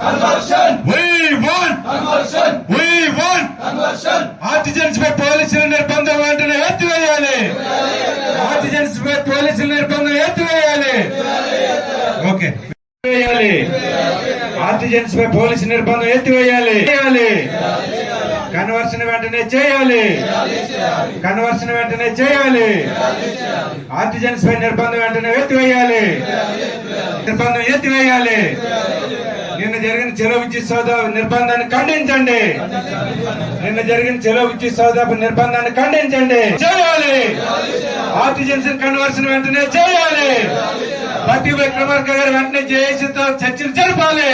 Conversion! We want! Conversion! We want! Conversion! Artisans పై పోలీసుల నిర్బంధం వెంటనే ఎత్తివేయాలి ఆర్టిజన్స్ పై పోలీసుల నిర్బంధం ఎత్తివేయాలి ఓకే వేయాలి ఆర్టిజన్స్ పై పోలీసు నిర్బంధం ఎత్తివేయాలి చేయాలి కన్వర్షన్ వెంటనే చేయాలి కన్వర్షన్ వెంటనే చేయాలి ఆర్టిజన్స్ పై నిర్బంధం వెంటనే ఎత్తివేయాలి నిర్బంధం ఎత్తివేయాలి నిన్న జరిగిన చెలో విద్యుత్ సౌద నిర్బంధాన్ని ఖండించండి. నిన్న జరిగిన చెలో విద్యుత్ సౌదాపు నిర్బంధాన్ని ఖండించండి. చేయాలి. ఆర్టిజన్స్ కన్వర్షన్ వెంటనే చేయాలి. పట్టి విక్రమార్క గారు వెంటనే జేఏసీతో చర్చలు జరపాలి.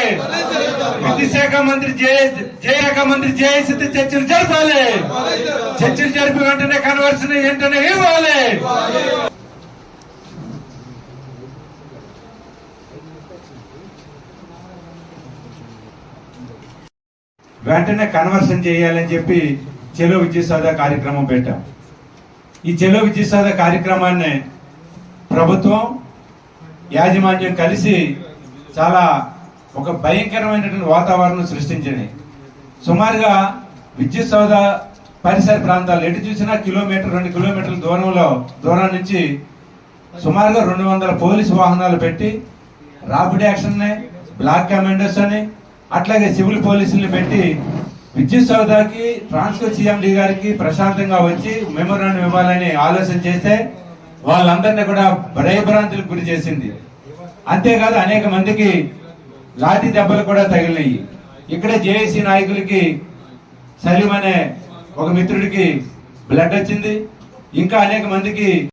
విద్యుత్ శాఖ మంత్రి జయశాఖ మంత్రి జేఏసీతో చర్చలు జరపాలి. చర్చలు జరిపి వెంటనే కన్వర్షన్ వెంటనే ఇవ్వాలి. వెంటనే కన్వర్షన్ చేయాలని చెప్పి చెలో విద్యుత్సాధ కార్యక్రమం పెట్టాం. ఈ చెలో విద్యుత్సాధ కార్యక్రమాన్ని ప్రభుత్వం యాజమాన్యం కలిసి చాలా ఒక భయంకరమైనటువంటి వాతావరణం సృష్టించింది. సుమారుగా విద్యుత్ సౌద పరిసర ప్రాంతాలు ఎటు చూసినా కిలోమీటర్ రెండు కిలోమీటర్ల దూరంలో దూరం నుంచి సుమారుగా రెండు వందల పోలీసు వాహనాలు పెట్టి రాపిడ్ యాక్షన్ బ్లాక్ కమాండోస్ అని అట్లాగే సివిల్ పోలీసుల్ని పెట్టి విద్యుత్ సౌదాకి ట్రాన్స్ఫర్ సిఎండి గారికి ప్రశాంతంగా వచ్చి మెమోరాండం ఇవ్వాలని ఆలోచన చేస్తే వాళ్ళందరినీ కూడా భయభ్రాంతులకు గురి చేసింది. అంతేకాదు అనేక మందికి లాఠీ దెబ్బలు కూడా తగిలినాయి. ఇక్కడ జేఏసీ నాయకులకి సలీం అనే ఒక మిత్రుడికి బ్లడ్ వచ్చింది. ఇంకా అనేక మందికి